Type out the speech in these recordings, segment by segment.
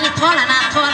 你脱了，那脱。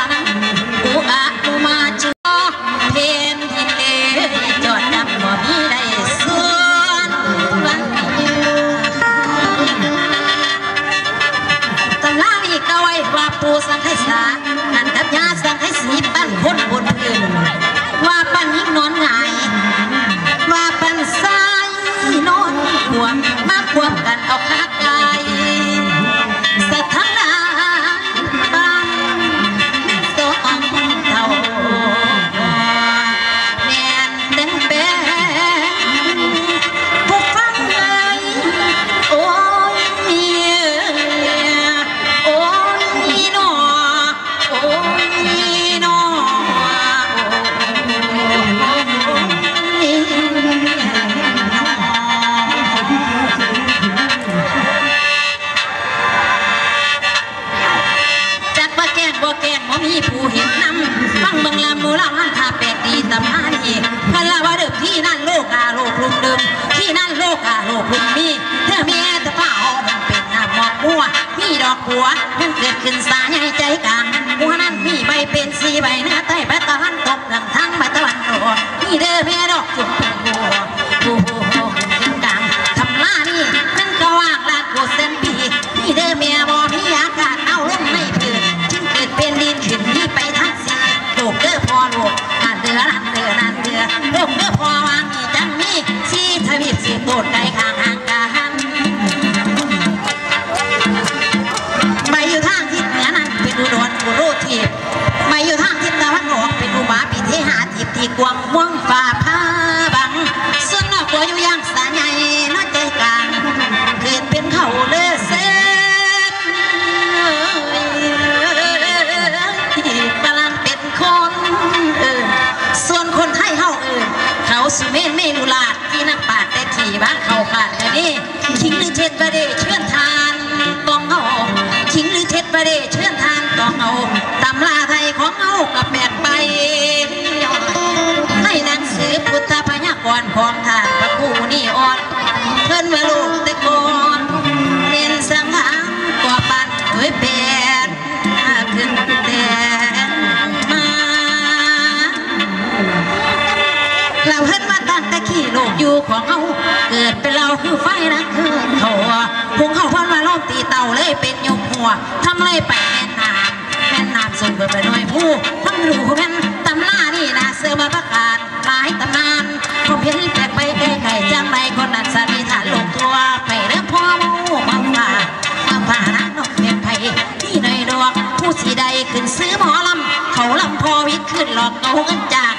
กอยู่ไฟนักคืนเขาพุงเข้าควันมาลอบตีเต่าเลยเป็นยกหัวทำเลยไปแม่น้ำแม่น้ำส่งไปไปหน่วยผู้ทำรู้แม่นตำหน้านี่นะเสือมาประกาศหลายตำนานผมเพียงแตกไปไกลๆจังไรคนนั้นสามีฐานลงตัวไปเรื่องพ่อมูมังมาเมื่อผ่านักนกเพียงไผ่ที่ในดวงผู้สีใดขึ้นซื้อหมอลำเขาลำพอวิ่งขึ้นหลอกเอาเงินจาก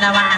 la Habana.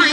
ม่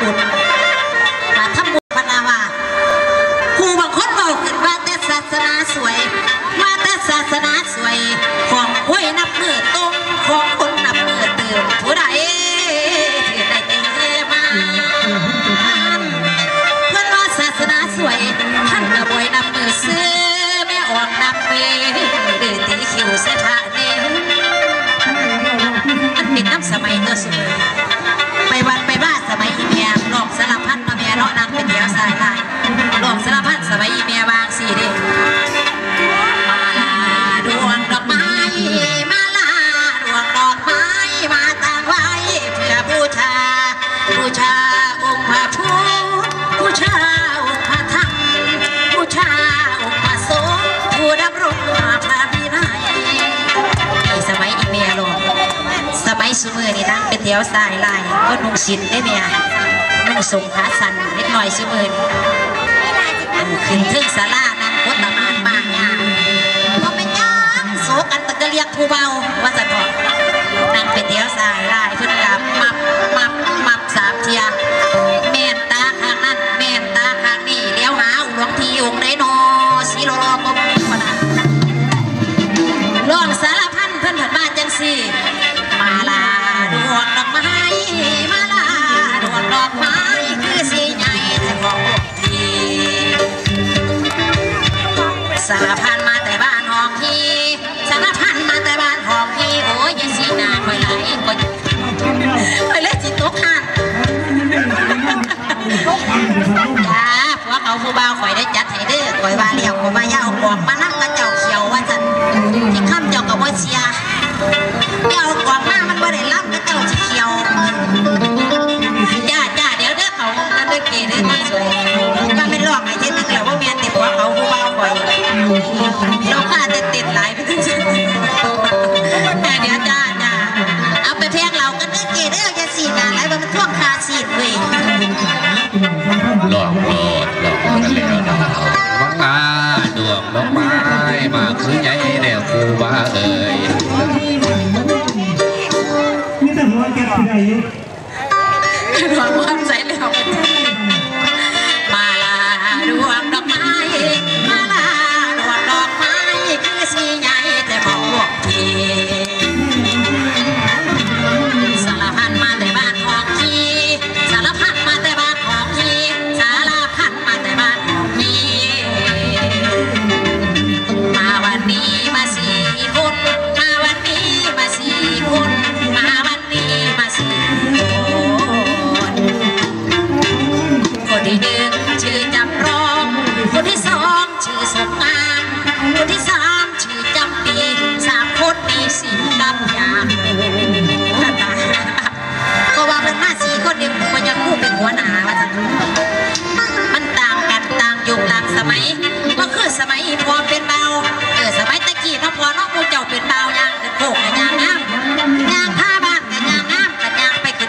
Thank you. ยวสายลายก็นุ่งสินได้เมียนุ่งสงขาสั้นเล็กน้อยซื้อเบินขึ้นทึ่งสารานั้นกดตะมานบางยาก็เป็นยังโศกันตะกะเรียกผู้เบาว่าจะถอดนั่งเป็นเดียวสายลายเพื่อนกับมับมับมับสามเทีย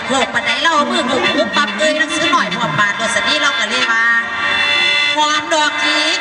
โลกปันไหนเล่ามือหนุ่ปุ๊บปั๊บเอ้ยนังซื้อหน่อยพอบาทตัวสนี่เราก็เลยว่าความดอกทิพ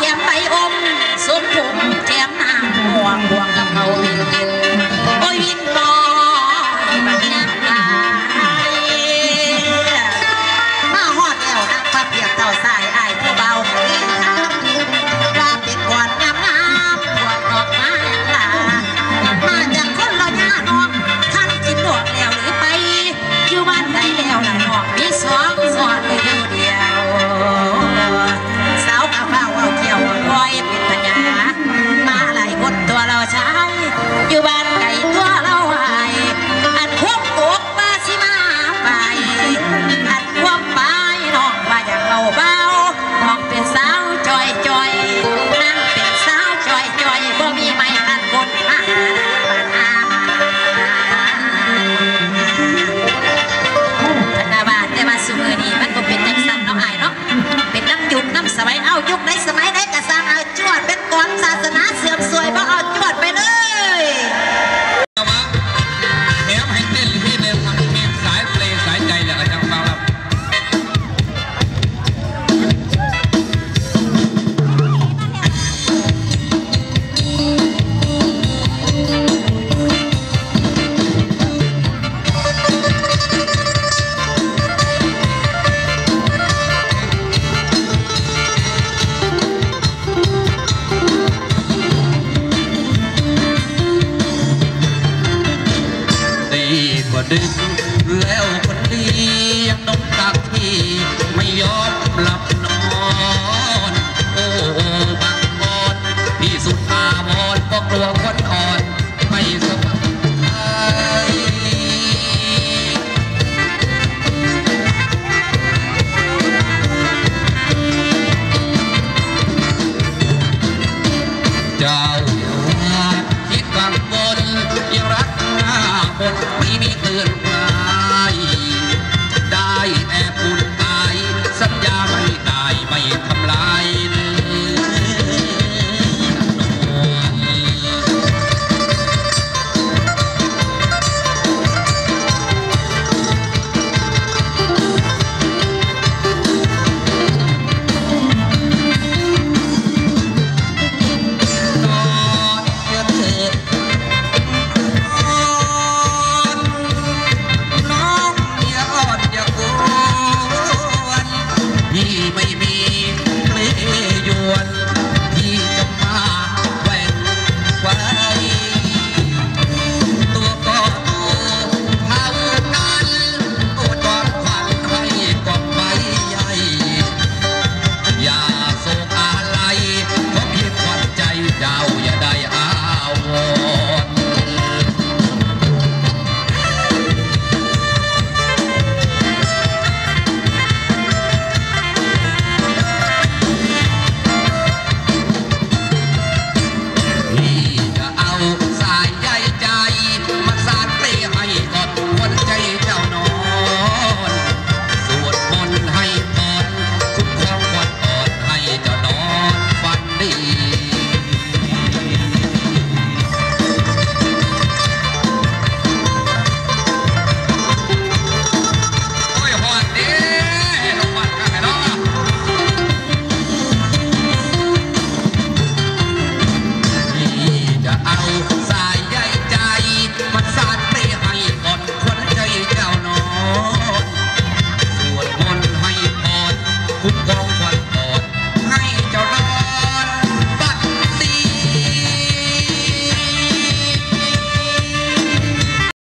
แก้มใบอมสุดผู